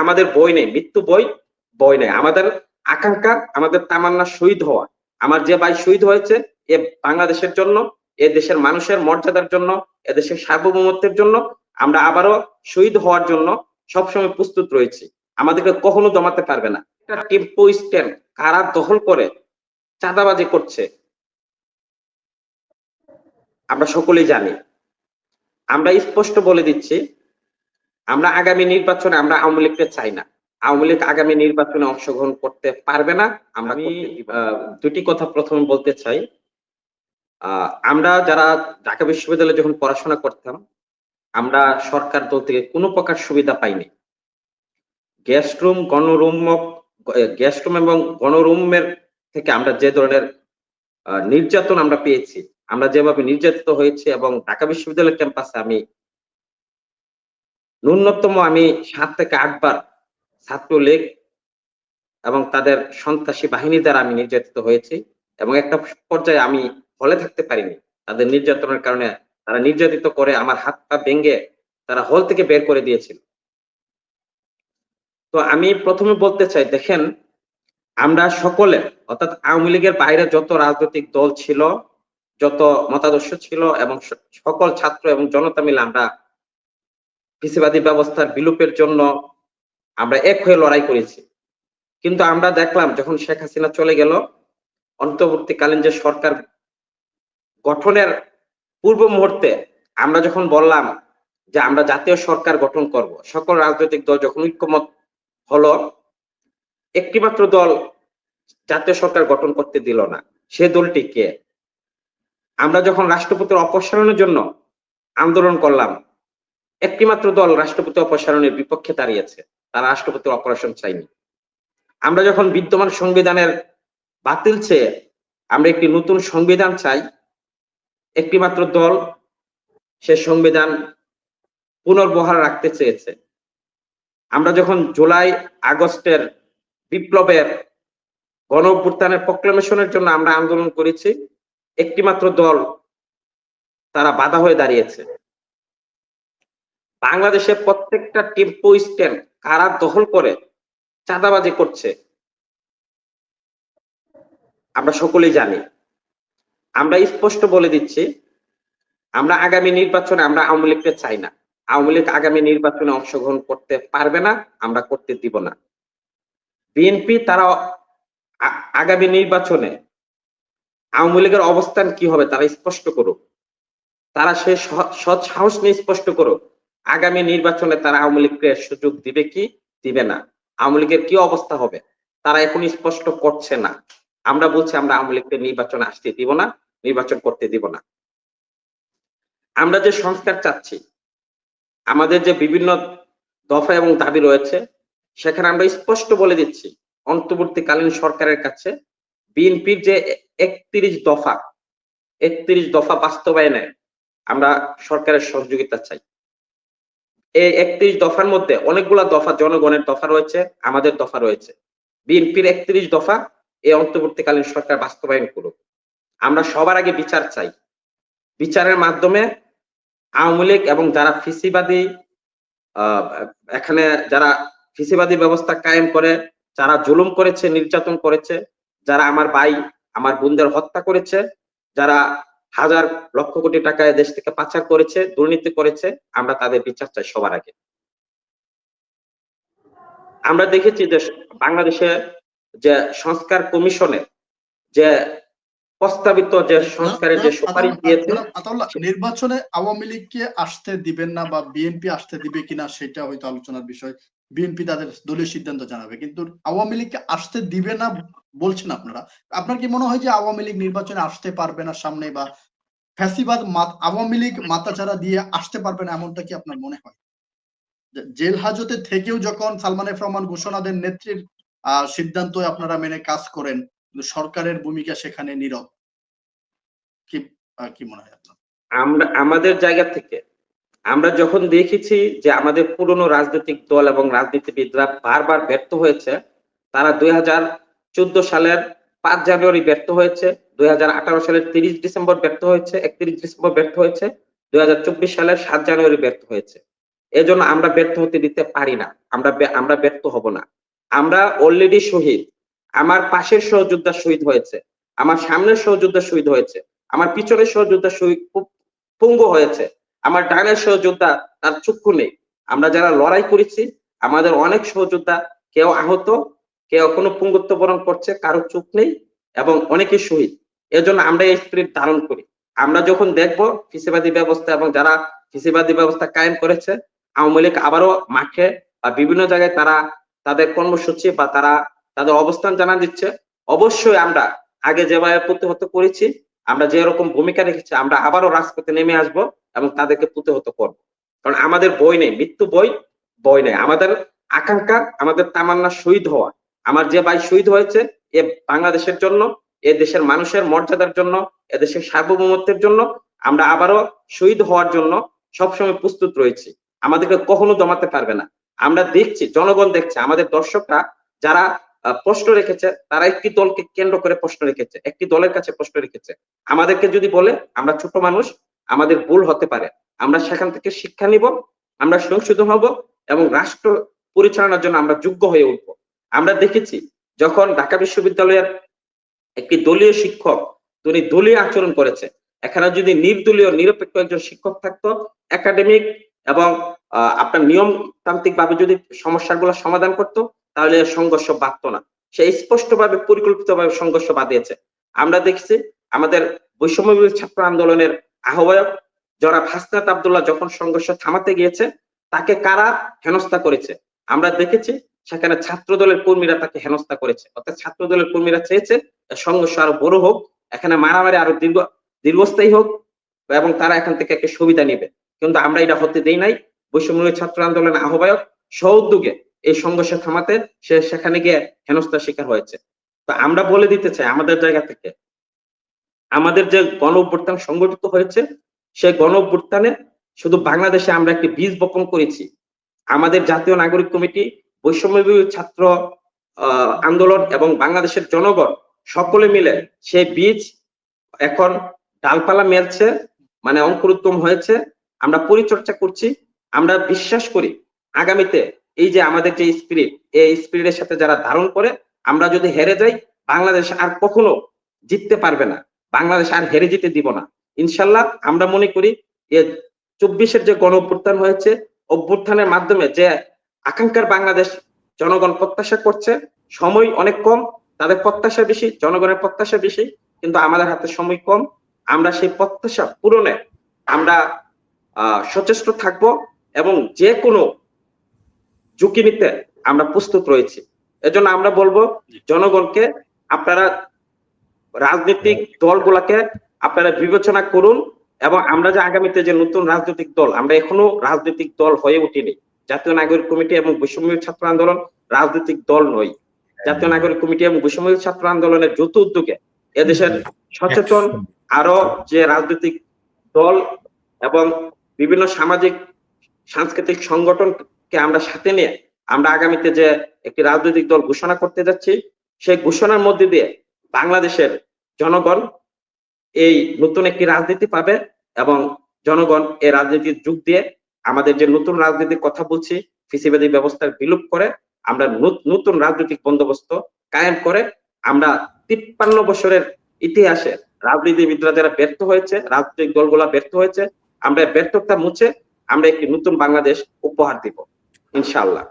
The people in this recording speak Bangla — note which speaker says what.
Speaker 1: আমাদের বই নেই, মৃত্যু বই বই নেই। আমাদের আকাঙ্ক্ষা, আমাদের তামান্না শহীদ হওয়া। আমার যে ভাই শহীদ হয়েছে, এ বাংলাদেশের জন্য, এ দেশের মানুষের মর্যাদার জন্য, এ দেশের সার্বভৌমত্বের জন্য, আমরা আবারও শহীদ হওয়ার জন্য সবসময় প্রস্তুত রয়েছি। আমাদেরকে কখনো দমাতে পারবে না। একটা টেম্পো স্ট্যান্ড কারা দখল করে, চাঁদাবাজি করছে, আমরা সকলেই জানি। আমরা স্পষ্ট বলে দিচ্ছি আমরা আগামী নির্বাচনে আমরা আওয়ামী লীগকে চাই না। আওয়ামী লীগ আগামী নির্বাচনে অংশগ্রহণ করতে পারবে না আমরা দুটি কথা প্রথমে বলতে চাই। আহ, আমরা যারা ঢাকা বিশ্ববিদ্যালয়ে যখন পড়াশোনা করতাম আমরা সরকার দল থেকে কোনো প্রকার সুবিধা পাইনি। গেস্ট রুম গণরুম গেস্ট রুম এবং গণরুমের থেকে আমরা যে ধরনের নির্যাতন আমরা পেয়েছি আমরা যেভাবে নির্যাতিত হয়েছি এবং ঢাকা বিশ্ববিদ্যালয় ক্যাম্পাসে আমি ন্যূনতম আমি সাত থেকে আটবার ছাত্রলীগ এবং তাদের সন্ত্রাসী বাহিনী দ্বারা আমি নির্যাতিত হয়েছি এবং একটা পর্যায়ে আমি হলে থাকতে পারিনি। তাদের নির্যাতনের কারণে তারা নির্যাতিত করে আমার হাত পা ভেঙে তারা হল থেকে বের করে দিয়েছিল। তো আমি প্রথমে বলতে চাই, দেখেন, আমরা সকলে, অর্থাৎ আওয়ামী লীগের বাইরে যত রাজনৈতিক দল ছিল, যত মতাদর্শ ছিল এবং সকল ছাত্র এবং জনতা মিলে আমরা পিসিবাদী ব্যবস্থার বিলোপের জন্য আমরা এক হয়ে লড়াই করেছি। কিন্তু আমরা দেখলাম, যখন শেখ হাসিনা চলে গেল, অন্তর্বর্তীকালীন যে সরকার গঠনের পূর্ব মুহূর্তে আমরা যখন বললাম যে আমরা জাতীয় সরকার গঠন করব, সকল রাজনৈতিক দল যখন ঐক্যমত হলো, একটিমাত্র দল জাতীয় সরকার গঠন করতে দিল না। সে দলটি কে? আমরা যখন রাষ্ট্রপতির অপসারণের জন্য আন্দোলন করলাম একটিমাত্র দল রাষ্ট্রপতি অপসারণের বিপক্ষে দাঁড়িয়েছে, তারা রাষ্ট্রপতি অপারেশন চাইনি আমরা যখন বিদ্যমান সংবিধানের বাতিল চেয়ে আমরা একটি নতুন সংবিধান চাই, একটিমাত্র দল সে সংবিধান পুনর্বহার রাখতে চেয়েছে। আমরা যখন জুলাই আগস্টের বিপ্লবের গণ অভ্যুত্থানের প্রক্লেমেশনের জন্য আমরা আন্দোলন করেছি, একটিমাত্র দল তারা বাধা হয়ে দাঁড়িয়েছে। বাংলাদেশের প্রত্যেকটা টেম্পো স্ট্যান্ড কারা দখল করে? চাঁদাবাজি করছে। আমরা সকলেই জানি। আমরা স্পষ্ট বলে দিচ্ছি, আমরা আগামী নির্বাচনে আমরা আওয়ামী লীগকে চাই না। আওয়ামী লীগ আগামী নির্বাচনে অংশগ্রহণ করতে পারবে না, আমরা করতে দিব না। বিএনপি তারা আগামী নির্বাচনে আওয়ামী লীগের অবস্থান কি হবে তারা স্পষ্ট করুক। তারা সে সৎ সাহস নিয়ে স্পষ্ট করুক। আগামী নির্বাচনে তারা আওয়ামী লীগকে সুযোগ দিবে কি? দিবে না। আওয়ামী লীগের কি অবস্থা হবে? তারা এখন স্পষ্ট করছে না। আমরা বলছি আমরা আওয়ামী লীগকে নির্বাচনে আসতে দিব না, নির্বাচন করতে দিব না। আমরা যে সংস্কার চাচ্ছি, আমাদের যে বিভিন্ন দফা এবং দাবি রয়েছে, সেখানে আমরা স্পষ্ট বলে দিচ্ছি, অন্তর্বর্তীকালীন সরকারের কাছে বিএনপির যে একত্রিশ দফা একত্রিশ দফা বাস্তবায়নে আমরা সরকারের সহযোগিতা চাই। এই একত্রিশ দফার মধ্যে অনেকগুলা দফা জনগণের দফা রয়েছে আমাদের দফা রয়েছে। বিএনপির একত্রিশ দফা এই অন্তর্বর্তীকালীন সরকার বাস্তবায়ন করুক। আমরা সবার আগে বিচার চাই। বিচারের মাধ্যমে আওয়ামী লীগ এবং যারা ফিসিবাদী আহ, এখানে যারা ফিসিবাদী ব্যবস্থা কায়েম করে যারা জুলুম করেছে নির্যাতন করেছে যারা আমার ভাই আমার বোনদের হত্যা করেছে যারা হাজার লক্ষ কোটি টাকা দেশ থেকে পাচার করেছে, দুর্নীতি করেছে, আমরা তাদের বিচার চাই সবার আগে। আমরা দেখেছি যে বাংলাদেশে যে সংস্কার কমিশনে যে প্রস্তাবিত যে সংস্কারের যে সুপারিশ দিয়েছে
Speaker 2: নির্বাচনে আওয়ামী লীগকে আসতে দিবেন না বা বিএনপি আসতে দিবে কিনা সেটা হয়তো আলোচনার বিষয়। বিএনপি তাদের দলীয় সিদ্ধান্ত জানাবে। কিন্তু আওয়ামী লীগকে আসতে দিবে না বলছেন আপনারা। আপনার কি মনে হয় যে আওয়ামী লীগ নির্বাচনে আসতে পারবে না সামনে বা ফ্যাসিবাদ আওয়ামী লীগ মাথাচাড়া দিয়ে আসতে পারবে না এমনটা কি আপনার মনে হয়? জেল হাজতে থেকেও যখন সালমান রহমান ঘোষণা দেন নেত্রীর আহ সিদ্ধান্ত আপনারা মেনে কাজ করেন কিন্তু সরকারের ভূমিকা সেখানে নীরব। কি কি মনে হয় আপনার?
Speaker 1: আমরা, আমাদের জায়গা থেকে আমরা যখন দেখেছি যে আমাদের পুরনো রাজনৈতিক দল এবং রাজনীতিবিদরা বারবার ব্যর্থ হয়েছে, তারা দুই চোদ্দ সালের পাঁচ জানুয়ারি ব্যর্থ হয়েছে, দুই হাজার আঠারো সালের তিরিশ ডিসেম্বর ব্যর্থ হয়েছে, একত্রিশ ডিসেম্বর ব্যর্থ হয়েছে, দুই হাজার চব্বিশ সালের সাত জানুয়ারি ব্যর্থ হয়েছে। এজন্য আমরা ব্যর্থ হতে দিতে পারি না। আমরা আমরা ব্যর্থ হব না। আমরা অলরেডি শহীদ। আমার পাশের সহযোদ্ধা শহীদ হয়েছে, আমার সামনের সহযোদ্ধা শহীদ হয়েছে, আমার পিছনের সহযোদ্ধা শহীদ পঙ্গু হয়েছে, আমার ডানের সহযোদ্ধা তার চক্ষু নেই। আমরা যারা লড়াই করেছি, আমাদের অনেক সহযোদ্ধা কেউ আহত, কেউ কোনো পুঙ্গত্ব বরণ করছে, কারও চোখ নেই এবং অনেকে শহীদ। এজন্য আমরা এই স্পিরিট ধারণ করি। আমরা যখন দেখব ফিসিবাদী ব্যবস্থা এবং যারা ফিসিবাদী ব্যবস্থা কায়েম করেছে, আওয়ামী লীগ আবারও মাঠে বা বিভিন্ন জায়গায় তারা তাদের কর্মসূচি বা তারা তাদের অবস্থান জানা দিচ্ছে। অবশ্যই আমরা আগে যেভাবে প্রতিহত করেছি, আমরা যে রকম ভূমিকা রেখেছি, আমরা আবারও রাজপথে নেমে আসব এবং তাদেরকে প্রতিহত করব। কারণ আমাদের বই নেই, মৃত্যু বই বই নেই। আমাদের আকাঙ্ক্ষা, আমাদের তামান্না শহীদ হওয়া। আমার যে ভাই শহীদ হয়েছে, এ বাংলাদেশের জন্য, এ দেশের মানুষের মর্যাদার জন্য, এ দেশের সার্বভৌমত্বের জন্য, আমরা আবারও শহীদ হওয়ার জন্য সবসময় প্রস্তুত রয়েছি। আমাদেরকে কখনো দমাতে পারবে না। আমরা দেখছি, জনগণ দেখছে, আমাদের দর্শকরা, যারা প্রশ্ন রেখেছে, তারা একটি দলকে কেন্দ্র করে প্রশ্ন রেখেছে, একটি দলের কাছে প্রশ্ন রেখেছে। আমাদেরকে যদি বলে, আমরা ছোট মানুষ, আমাদের ভুল হতে পারে, আমরা সেখান থেকে শিক্ষা নিব, আমরা সংশোধন হব এবং রাষ্ট্র পরিচালনার জন্য আমরা যোগ্য হয়ে উঠবো। আমরা দেখেছি, যখন ঢাকা বিশ্ববিদ্যালয়ের একটি দলীয় শিক্ষক, তিনি দলীয় আচরণ করেছে, এখানে যদি নির্দলীয়, নিরপেক্ষ একজন শিক্ষক থাকতো একাডেমিক এবং আপনার নিয়মতান্ত্রিক ভাবে যদি সমস্যাগুলো সমাধান করতো তাহলে সংঘর্ষ বাঁধতো না। সে স্পষ্টভাবে, পরিকল্পিতভাবে সংঘর্ষ বাঁধিয়েছে। আমরা দেখছি আমাদের বৈষম্য ছাত্র আন্দোলনের আহ্বায়ক জনাব হাসনাত আব্দুল্লাহ যখন সংঘর্ষ থামাতে গিয়েছে, তাকে কারা হেনস্থা করেছে? আমরা দেখেছি সেখানে ছাত্র দলের কর্মীরা তাকে হেনস্থা করেছে। অর্থাৎ ছাত্র দলের কর্মীরা চেয়েছে সংঘর্ষ আরও বড় হোক, এখানে মারামারি আরও দীর্ঘ, দীর্ঘস্থায়ী হোক এবং তারা এখান থেকে একটা সুবিধা নিবে। কিন্তু আমরা এটা হতে দেই নাই। বৈষম্য ছাত্র আন্দোলনের আহ্বায়ক সহ উদ্যোগে এই সংঘর্ষ থামাতে সে সেখানে গিয়ে হেনস্থার শিকার হয়েছে। তো আমরা বলে দিতে চাই আমাদের জায়গা থেকে, আমাদের যে গণ অভ্যুত্থান সংগঠিত হয়েছে, সেই গণ অভ্যুত্থানে শুধু বাংলাদেশে আমরা একটি বীজ বপন করেছি। আমাদের জাতীয় নাগরিক কমিটি বৈষম্য ছাত্র আন্দোলন এবং বাংলাদেশের জনগণ সকলে মিলে সেই বীজ এখন ডালপালা মেলছে মানে অঙ্কুরোদ্গম হয়েছে। আমরা পরিচর্যা করছি। আমরা বিশ্বাস করি আগামীতে এই যে আমাদের যে স্পিরিট এই স্পিরিটের সাথে যারা ধারণ করে, আমরা যদি হেরে যাই, বাংলাদেশ আর কখনো জিততে পারবে না। বাংলাদেশ আর হেরে যেতে দিব না। ইনশাল্লাহ আমরা মনে করি এ চব্বিশের যে গণ অভ্যুত্থান হয়েছে, অভ্যুত্থানের মাধ্যমে যে আকাঙ্ক্ষার বাংলাদেশ জনগণ প্রত্যাশা করছে, সময় অনেক কম, তাদের প্রত্যাশা বেশি, জনগণের প্রত্যাশা বেশি, কিন্তু আমাদের হাতে সময় কম। আমরা সেই প্রত্যাশা পূরণে আমরা সচেষ্ট থাকব এবং যে কোনো ঝুঁকি নিতে আমরা প্রস্তুত রয়েছি। এজন্য আমরা বলব জনগণকে আপনারা রাজনৈতিক দলগুলাকে আপনারা বিবেচনা করুন এবং আমরা যে আগামীতে যে নতুন রাজনৈতিক দল, আমরা এখনও রাজনৈতিক দল হয়ে উঠিনি। জাতীয় নাগরিক কমিটি এবং বৈষম্য ছাত্র আন্দোলন রাজনৈতিক দল নয়। জাতীয় নাগরিক কমিটি এবং বৈষম্য ছাত্র আন্দোলনের যৌথ উদ্যোগে এদেশের সচেতন আরও যে রাজনৈতিক দল এবং বিভিন্ন সামাজিক, সাংস্কৃতিক সংগঠনকে আমরা সাথে নিয়ে আমরা আগামীতে যে একটি রাজনৈতিক দল ঘোষণা করতে যাচ্ছি, সেই ঘোষণার মধ্যে দিয়ে বাংলাদেশের জনগণ এই নতুন একটি রাজনীতি পাবে এবং জনগণ এই রাজনীতির যুগ দিয়ে আমাদের যে নতুন রাজনীতির কথা বলছি ফিসিবাদী ব্যবস্থার বিলুপ করে আমরা নত- নতুন রাজনৈতিক বন্দোবস্ত কায়েম করে আমরা তিপ্পান্ন বছরের ইতিহাসে রাজনীতিবিদরা যারা ব্যর্থ হয়েছে, রাজনৈতিক দলগুলা ব্যর্থ হয়েছে, আমরা ব্যর্থতা মুছে আমরা একটি নতুন বাংলাদেশ উপহার দিব। ইনশাআল্লাহ